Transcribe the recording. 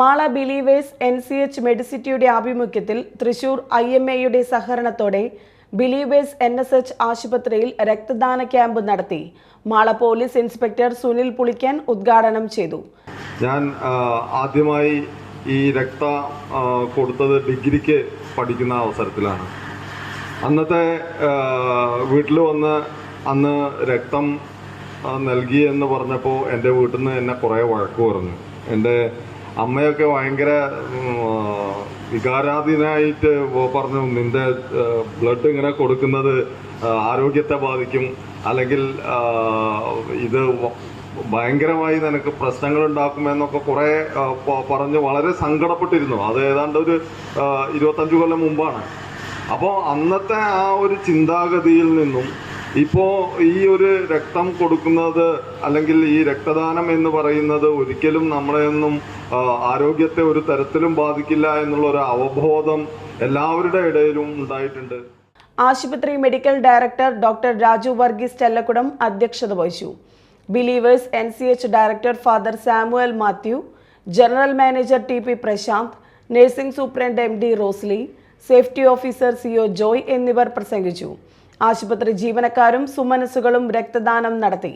Mala believers N C H മെഡിസിറ്റിയുടെ ആഭിമുഖ്യത്തിൽ Thrissur I M എയുടെ സഹകരണത്തോടെ ബിലീവേഴ്സ് എൻ എസ് എച്ച് ആശുപത്രിയിൽ രക്തദാന ക്യാമ്പ് നടത്തി. മാള പോലീസ് ഇൻസ്പെക്ടർ സുനിൽ പുളിക്കൻ ഉദ്ഘാടനം ചെയ്തു. ഞാൻ ആദ്യമായി ഈ രക്ത കൊടുത്തത് ഡിഗ്രിക്ക് പഠിക്കുന്ന അവസരത്തിലാണ്. അന്നത്തെ വീട്ടിൽ വന്ന് അന്ന് രക്തം നൽകി എന്ന് പറഞ്ഞപ്പോൾ എന്റെ വീട്ടിൽ നിന്ന് എന്നെ കുറേ വഴക്ക് പറഞ്ഞു. എന്റെ അമ്മയൊക്കെ ഭയങ്കര വികാരാധീനായിട്ട് പറഞ്ഞു നിന്റെ ബ്ലഡ് ഇങ്ങനെ കൊടുക്കുന്നത് ആരോഗ്യത്തെ ബാധിക്കും. അല്ലെങ്കിൽ ഇത് ഭയങ്കരമായി നിനക്ക് പ്രശ്നങ്ങൾ ഉണ്ടാക്കുമെന്നൊക്കെ കുറെ പറഞ്ഞ് വളരെ സങ്കടപ്പെട്ടിരുന്നു. അത് ഏതാണ്ട് ഒരു ഇരുപത്തഞ്ച് കൊല്ലം മുമ്പാണ്. അപ്പോൾ അന്നത്തെ ആ ഒരു ചിന്താഗതിയിൽ നിന്നും ഇപ്പോൾ ഈ ഒരു രക്തം കൊടുക്കുന്നത് അല്ലെങ്കിൽ ഈ രക്തദാനം എന്ന് പറയുന്നത് ഒരിക്കലും നമ്മളെയൊന്നും ആരോഗ്യത്തെ ഒരു തരത്തിലും ബാധിക്കില്ല എന്നുള്ള ഒരു അവബോധം എല്ലാവരുടെ ഇടയിലും ഉണ്ടായിട്ടുണ്ട്. ആശുപത്രി medical director doctor Raju Varghese Chellakkudam അധ്യക്ഷത വഹിച്ചു. Believers N C H director father Samuel Mathew general manager T P Prashanth nursing superintendent M D Rosly safety officer C O Joy എന്നിവർ പ്രസംഗിച്ചു. ആശുപത്രി ജീവനക്കാരും സുമനസ്സുകളും രക്തദാനം നടത്തി.